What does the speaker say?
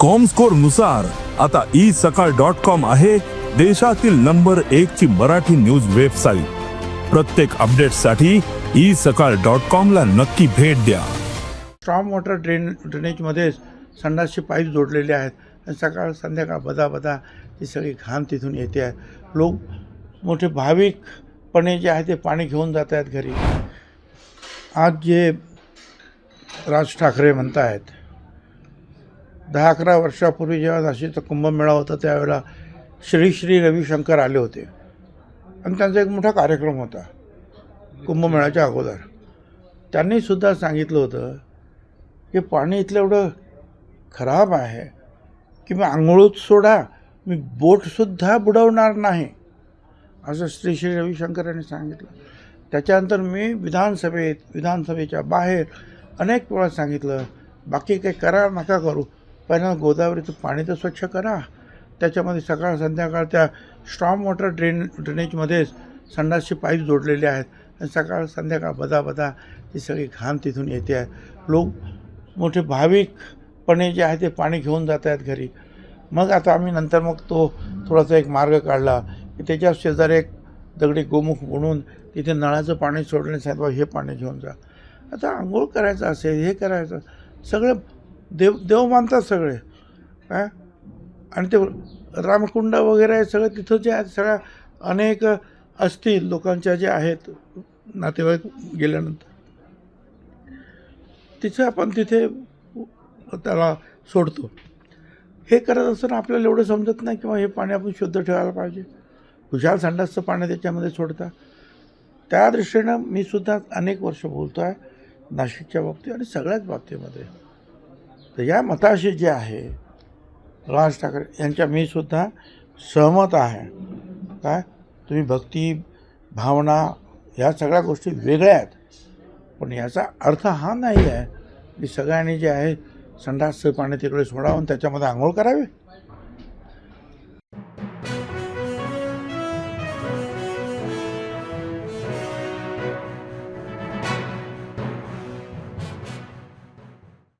कॉमस्कोरनुसार आता ई सकाळ dot com आहे देशातील नंबर एक ची मराठी न्यूज वेबसाईट प्रत्येक अपडेटसाठी ई सकाळ डॉट कॉम ला नक्की भेट द्या. स्ट्रॉम वॉटर ड्रेन ड्रेनेजमध्येच संडासचे पाईप जोडलेले आहेत. आणि सकाळ संध्याकाळ बदा बदा ती सगळी घाण तिथून येते. आहे लोक मोठे भाविकपणे जे आहे ते पाणी घेऊन जात आहेत घरी. आज जे राज ठाकरे म्हणत आहेत दहा अकरा वर्षापूर्वी जेव्हा नाशिकचा कुंभमेळा होता त्यावेळेला श्री श्री रविशंकर आले होते. आणि त्यांचा एक मोठा कार्यक्रम होता कुंभमेळ्याच्या अगोदर. त्यांनी सुद्धा सांगितलं होतं की पाणी इथलं एवढं खराब आहे की मी आंघोळूत सोडा मी बोटसुद्धा बुडवणार नाही. असं श्री श्री रविशंकर यांनी सांगितलं. त्याच्यानंतर मी विधानसभेत विधानसभेच्या बाहेर अनेक वेळा सांगितलं बाकी काही करा नका करू. पहिल्यांदा गोदावरीचं पाणी तर स्वच्छ करा. त्याच्यामध्ये सकाळ संध्याकाळ त्या स्ट्रॉम वॉटर ड्रेन ड्रेनेजमध्येच संडासचे पाईप जोडलेले आहेत. आणि सकाळ संध्याकाळ बदा बदा ती सगळी घाण तिथून येते आहे. लोक मोठे भाविकपणे जे आहे ते पाणी घेऊन जात आहेत घरी. मग आता आम्ही नंतर मग तो थोडासा एक मार्ग काढला की त्याच्या शेजारी एक दगडी गोमुख म्हणून तिथे नळाचं पाणी सोडण्यासाठी हे पाणी घेऊन जा. आता आंघोळ करायचं असेल हे करायचं सगळं देव देव मानतात सगळे. काय आणि ते रामकुंड वगैरे सगळं तिथं जे आहेत सगळ्या अनेक असतील लोकांच्या जे आहेत नातेवाईक गेल्यानंतर. तिथे आपण तिथे त्याला सोडतो. हे करत असताना आपल्याला एवढं समजत नाही किंवा हे पाणी आपण शुद्ध ठेवायला पाहिजे. खुशाल संडासचं पाणी त्याच्यामध्ये सोडता. त्या दृष्टीनं मी सुद्धा अनेक वर्ष बोलतो आहे नाशिकच्या बाबतीत आणि सगळ्याच बाबतीमध्ये. तर या मताशी जे आहे राज ठाकरे यांच्या मी सुद्धा सहमत आहे. काय तुम्ही भक्ती भावना ह्या सगळ्या गोष्टी वेगळ्या आहेत. पण याचा अर्थ हा नाही आहे की सगळ्यांनी जे आहे संडासचं पाणी तिकडे सोडावून त्याच्यामध्ये आंघोळ करावी.